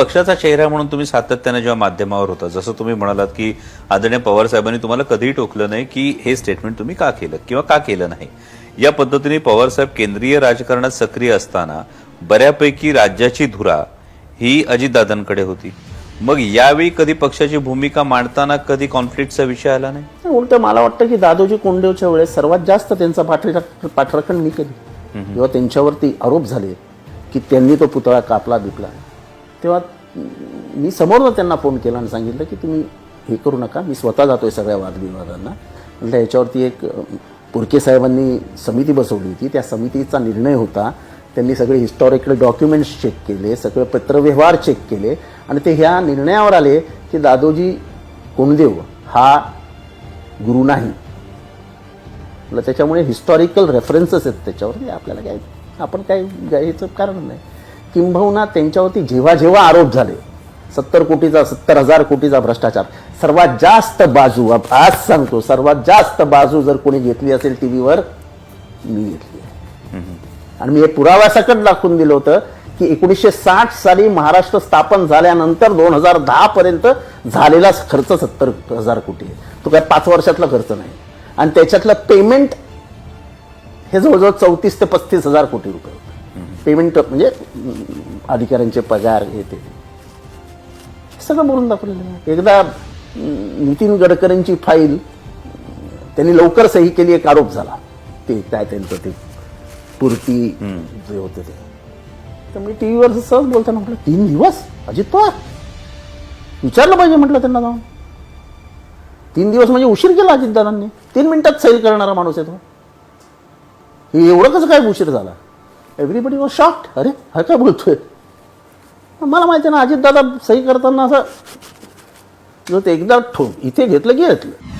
पक्षाचा चेहरा म्हणून तुम्ही सातत्याने जेव्हा माध्यमावर होता जसं तुम्ही म्हणालात की आदरणीय पवार साहेबांनी तुम्हाला कधीही टोकलं नाही की हे स्टेटमेंट तुम्ही का केलं किंवा का केलं नाही. या पद्धतीने पवार साहेब केंद्रीय राजकारणात सक्रिय असताना बऱ्यापैकी राज्याची धुरा ही अजितदादांकडे होती. मग यावेळी कधी पक्षाची भूमिका मांडताना कधी कॉन्फ्लिक्टचा विषय आला नाही? उलट मला वाटतं की दादोजी कोंडदेवच्या वेळेस सर्वात जास्त त्यांचा पाठराख पाठराखण मी केली. जेव्हा त्यांच्यावरती आरोप झाले की त्यांनी तो पुतळा कापला बिपला. तेव्हा मी समोरनं त्यांना फोन केला आणि सांगितलं की तुम्ही हे करू नका मी स्वतः जातो आहे सगळ्या वादविवादांना. म्हटलं याच्यावरती एक पुरके साहेबांनी समिती बसवली होती. त्या समितीचा निर्णय होता. त्यांनी सगळे हिस्टॉरिकल डॉक्युमेंट्स चेक केले सगळे पत्रव्यवहार चेक केले आणि ते ह्या निर्णयावर आले की दादोजी कोंडदेव हा गुरु नाही. त्याच्यामुळे हिस्टॉरिकल रेफरन्सेस आहेत त्याच्यावरती. आपल्याला काय आपण काय घ्यायचं कारण नाही. किंबहुना त्यांच्यावरती जेव्हा जेव्हा आरोप झाले सत्तर कोटीचा सत्तर हजार कोटीचा भ्रष्टाचार सर्वात जास्त बाजू आज सांगतो सर्वात जास्त बाजू जर कोणी घेतली असेल टी व्हीवर मी घेतली आणि मी हे पुराव्यासकट दाखवून दिलं होतं की एकोणीसशे साठ साली महाराष्ट्र स्थापन झाल्यानंतर दोन हजार दहा पर्यंत झालेला खर्च सत्तर हजार कोटी आहे. तो काय पाच वर्षातला खर्च नाही. आणि त्याच्यातलं पेमेंट हे जवळजवळ चौतीस ते पस्तीस हजार कोटी रुपये. होतं पेमेंट म्हणजे अधिकाऱ्यांचे पगार हे ते. हे सगळं बोलून दाखवलेलं एकदा नितीन गडकरींची फाईल त्यांनी लवकर सही केली एक आरोप झाला. ते काय त्यांचं ते पुरती जे होते ते. तर मी टी व्हीवर सहज बोलताना म्हटलं तीन दिवस? अजित पवार? विचारलं पाहिजे म्हटलं त्यांना जाऊन. तीन दिवस म्हणजे उशीर केला अजितदादांनी तीन मिनिटात सैल करणारा माणूस आहे तो. हे एवढं कसं काय उशीर झाला? एव्हरीबडी वॉज शॉक्ट अरे हा काय बोलतोय? मला माहिती आहे ना अजितदादा सही करताना असं ते एकदा ठो इथे घेतलं की घेतलं